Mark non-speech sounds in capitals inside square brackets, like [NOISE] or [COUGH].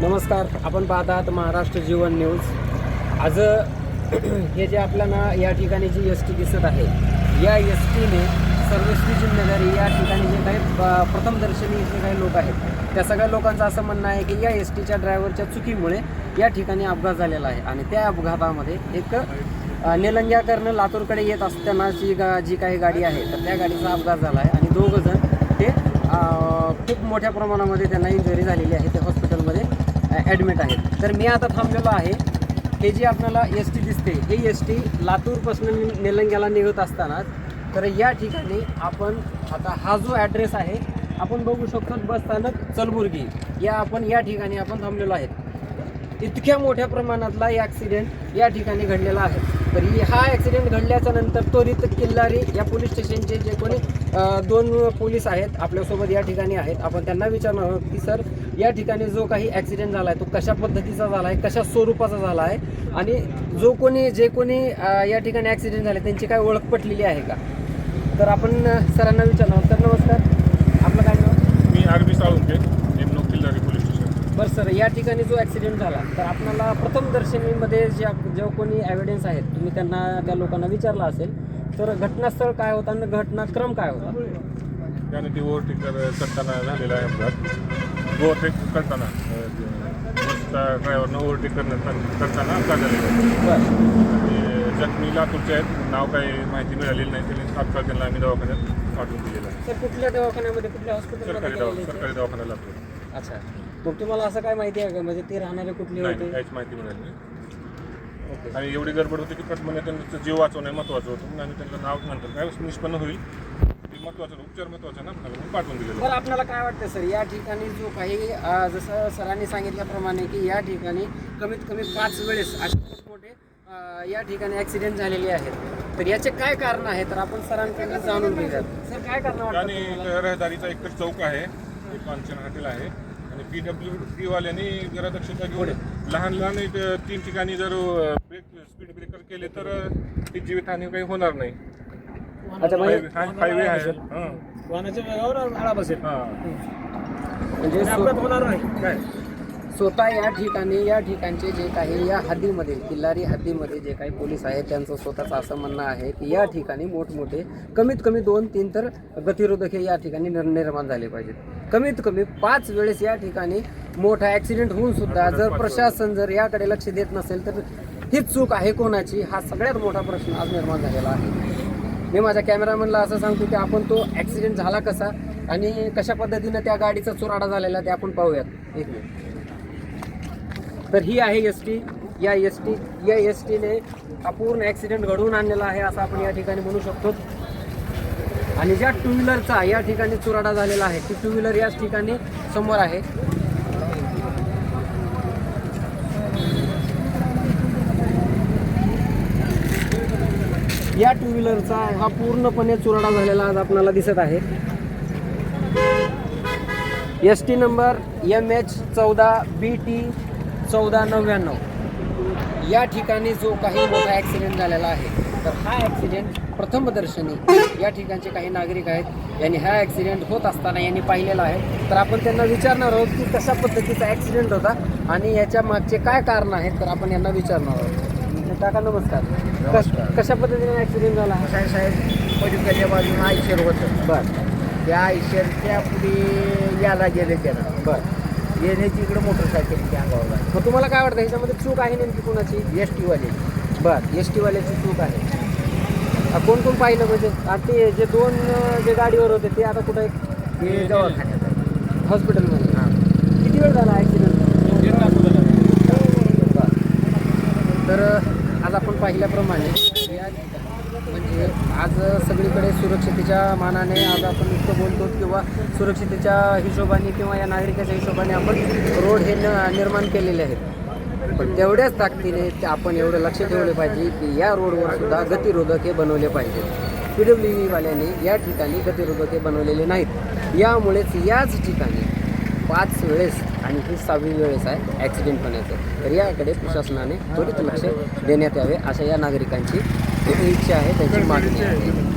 नमस्कार आपण पाहत आहात महाराष्ट्र जीवन न्यूज. आज [CLEARS THROAT] हे जे आपल्याला या ठिकाणी जी एस टी दिसत आहे या एस टीने सर्वश्री जिम्मेदारी या ठिकाणी जे काही प्रथमदर्शनी जे काही लोक आहेत त्या सगळ्या लोकांचं असं म्हणणं आहे की या एस टीच्या ड्रायव्हरच्या चुकीमुळे या ठिकाणी अपघात झालेला आहे. आणि त्या अपघातामध्ये एक निलंग्या निलंग्याकरनं लातूरकडे येत असताना जी गा जी काही गाडी आहे तर त्या गाडीचा अपघात झाला आहे. आणि दोघं जण ते खूप मोठ्या प्रमाणामध्ये त्यांना इंजुरी झालेली आहे. ॲडमिट आहेत. तर मी आता थांबलेलो आहे. हे जी आपल्याला एस टी दिसते हे एस टी लातूरपासून निलंग्याला निघत असताना तर या ठिकाणी आपण आता हा जो ॲड्रेस आहे आपण बघू शकतो बस स्थानक चलबुर्गी. या आपण या ठिकाणी आपण थांबलेलो आहेत. इतक्या मोठ्या प्रमाणातला ॲक्सिडेंट या ठिकाणी घडलेला आहे. तर हा ॲक्सिडेंट घडल्याच्या नंतर त्वरित किल्लारी या पोलीस स्टेशनचे जे कोणी दोन पोलीस आहेत आपल्यासोबत या ठिकाणी आहेत. आपण त्यांना विचारणार आहोत की सर या ठिकाणी जो काही ॲक्सिडेंट झाला आहे तो कशा पद्धतीचा झाला आहे कशा स्वरूपाचा झाला आहे आणि जो कोणी जे कोणी या ठिकाणी ॲक्सिडेंट झाले त्यांची काय ओळख पटलेली आहे का? तर आपण सरांना विचारणार आहोत. सर नमस्कार. आपलं काय नाव? मी आरबी साळुंके नेमणूक किल्लारी पोलीस स्टेशन. बरं सर या ठिकाणी जो ॲक्सिडेंट झाला तर आपल्याला प्रथम दर्शनीमध्ये ज्या जो कोणी एव्हिडन्स आहेत तुम्ही त्यांना त्या लोकांना विचारला असेल तर घटनास्थळ काय होता आणि घटनाक्रम काय होता? त्याने ती ओव्हरटेक कर- करताना झालेला आहे अपघात. ओव्हरटेक करताना बसचा ड्रायव्हरनं ओव्हरटेक करण्यात करताना अपघात झालेला आणि जखमी लातूरचे आहेत. नाव काही माहिती मिळालेली नाही. त्यांनी तात्काळ त्यांना आम्ही दवाखान्यात पाठवून दिलेलं आहे. सर कुठल्या दवाखान्यामध्ये कुठल्या सरकारी हॉस्पिटलमध्ये दवा गेलेले? सरकारी दवाखान्यात लातूर अच्छा. मग तुम्हाला असं काय माहिती आहे का? म्हणजे ते राहणारे कुठले होते? काहीच माहिती मिळाली नाही. आणि एवढी गडबड होती की प्रथम त्यांचं जीव वाचवणं महत्त्वाचं होतं आम्ही त्यांचं नाव नंतर काय निष्पन्न होईल. ते महत्त्वाचं उपचार महत्त्वाचा ना आपल्याला म्हणून पाठवून दिलेलं. बरं आपल्याला काय वाटतं सर या ठिकाणी जो काही जसं सरांनी सांगितल्याप्रमाणे की या ठिकाणी कमीत कमी पाच वेळेस असे मोठे या ठिकाणी ॲक्सिडेंट झालेले आहेत. तर याचे काय कारण आहे तर आपण सरांकडे जाणून घेऊयात. सर काय कारण वाटतं आणि? रहदारीचा एकच चौक आहे एक हॉटेल आहे. आणि पी डब्ल्यू डी वाल्यांनी जरा दक्षता घेऊन लहान लहान एक तीन ठिकाणी जर ब्रेक स्पीड ब्रेकर केले तर ती जीवितहानी काही होणार नाही. अच्छा म्हणजे हाय- हायवे आहे. हां. वाहनाच्या वेगावर आळा बसेल. हां. म्हणजे अपघात होणार नाही. काय? स्वतः या ठिकाणी या ठिकाणचे जे काही या हद्दीमध्ये किल्लारी हद्दीमध्ये जे काही पोलीस आहेत त्यांचं स्वतःचं असं म्हणणं आहे की या ठिकाणी मोठमोठे कमीत कमी दोन तीन तर गतिरोधक हे या ठिकाणी निर- निर्माण झाले पाहिजेत. कमीत कमी पाच वेळेस या ठिकाणी मोठा ॲक्सिडेंट होऊन सुद्धा जर प्रशासन जर याकडे लक्ष देत नसेल तर हीच चूक आहे कोणाची? हा सगळ्यात मोठा प्रश्न आज निर्माण झालेला आहे. मी माझ्या कॅमेरामॅनला असं सांगतो की आपण तो ॲक्सिडेंट झाला कसा आणि कशा पद्धतीनं त्या गाडीचा चुराडा झालेला ते आपण पाहूयात. एक मिनिट. तर ही आहे एस टी या एस टी या एस टीने अपूर्ण पूर्ण ॲक्सिडेंट घडवून आणलेला आहे असं आपण या ठिकाणी म्हणू शकतो. आणि ज्या टू व्हीलरचा या ठिकाणी चुराडा झालेला आहे ती टू व्हीलर याच ठिकाणी समोर आहे. या टू व्हीलरचा हा पूर्णपणे चुराडा झालेला आज आपल्याला दिसत आहे. S T number M H चौदा बी टी चौदा नव्याण्णव. या ठिकाणी जो काही मोठा ॲक्सिडेंट झालेला आहे तर हा ॲक्सिडेंट प्रथमदर्शनी या ठिकाणचे काही नागरिक आहेत. यांनी हा ॲक्सिडेंट होत असताना यांनी पाहिलेला आहे. तर आपण त्यांना विचारणार आहोत की कशा पद्धतीचा ॲक्सिडेंट होता आणि याच्या मागचे काय कारण आहेत तर आपण यांना विचारणार आहोत. काका नमस्कार. कश कशा पद्धतीने ॲक्सिडेंट झाला? साहेब साहेब? पलीकडच्या बाजून आयशर होतं. बरं. त्या आयशरच्या पुढे याला गेले त्यानं बरं. येण्याची इकडे मोटरसायकलच्या अंगावर लागली. मग तुम्हाला काय वाटतं ह्याच्यामध्ये चूक आहे नेमकी कोणाची? एस टीवाले बर एस टीवाल्याची चूक आहे. आ, कोण कोण पाहिलं म्हणजे? आ, ते जे दोन अं, जे गाडीवर होते ते आता कुठे ते दवाखान्यात आहे. हॉस्पिटलमध्ये हां. किती वेळ झाला ॲक्सिडेंट तर आज आपण पाहिल्याप्रमाणे सगळीकडे सुरक्षितेच्या मानाने आज आपण इतकं बोलतो किंवा सुरक्षितेच्या हिशोबाने किंवा या नागरिकाच्या हिशोबाने आपण रोड हे न- निर्माण केलेले आहेत. पण तेवढ्याच ताकदीने ते आपण एवढं लक्ष ठेवले पाहिजे की या रोडवर सुद्धा गतिरोधक हे बनवले पाहिजे. पी डब्ल्यू वाल्याने या ठिकाणी गतिरोधक हे बनवलेले नाहीत. यामुळेच याच ठिकाणी पाच वेळेस आणि ही सहावी वेळेस आहे ॲक्सिडेंट होण्याचं. तर याकडे प्रशासनाने त्वरित लक्ष देण्यात यावे अशा या नागरिकांची इच्छा आहे त्यांची मागणी आहे.